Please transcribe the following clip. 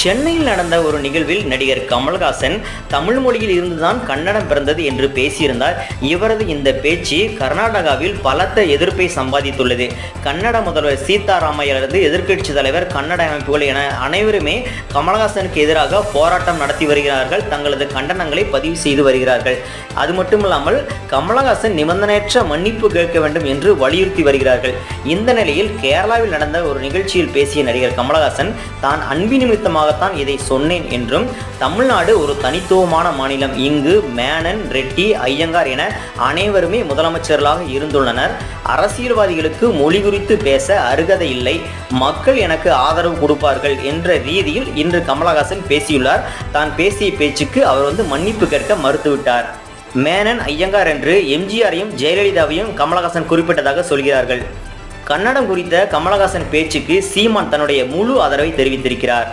சென்னையில் நடந்த ஒரு நிகழ்வில் நடிகர் கமல்ஹாசன் தமிழ் மொழியில் இருந்துதான் கன்னடம் பிறந்தது என்று பேசியிருந்தார். இவரது இந்த பேச்சு கர்நாடகாவில் பலத்த எதிர்ப்பை சம்பாதித்துள்ளது. கன்னட முதல்வர் சீதாராமையிலிருந்து எதிர்க்கட்சி தலைவர் கன்னட அமைப்புகள் என அனைவருமே கமல்ஹாசனுக்கு எதிராக போராட்டம் நடத்தி வருகிறார்கள். தங்களது கண்டனங்களை பதிவு செய்து வருகிறார்கள். அது மட்டுமில்லாமல் கமலஹாசன் நிபந்தனையற்ற மன்னிப்பு கேட்க வேண்டும் என்று வலியுறுத்தி வருகிறார்கள். இந்த நிலையில் கேரளாவில் நடந்த ஒரு நிகழ்ச்சியில் பேசிய நடிகர் கமலஹாசன் தான் அன்பு காரணமாகத்தான் இதை சொன்னேன் என்றும் தமிழ்நாடு ஒரு தனித்துவமான மாநிலம். இங்கு மேனன் ரெட்டி ஐயங்கார் என அனைவருமே முதலமைச்சர்களாக இருந்துள்ளனர். அரசியல்வாதிகளுக்கு மொழி குறித்து பேச அருகதை இல்லை. மக்கள் எனக்கு ஆதரவு கொடுப்பார்கள் என்ற ரீதியில் இன்று கமலஹாசன் பேசியுள்ளார். தான் பேசிய பேச்சுக்கு அவர் வந்து மன்னிப்பு கேட்க மறுத்துவிட்டார். மேனன் ஐயங்கார் என்று எம்ஜிஆரையும் ஜெயலலிதாவையும் கமலஹாசன் குறிப்பிட்டதாக சொல்கிறார்கள். கன்னடம் குறித்த கமலஹாசன் பேச்சுக்கு சீமான் தன்னுடைய முழு ஆதரவை தெரிவித்திருக்கிறார்.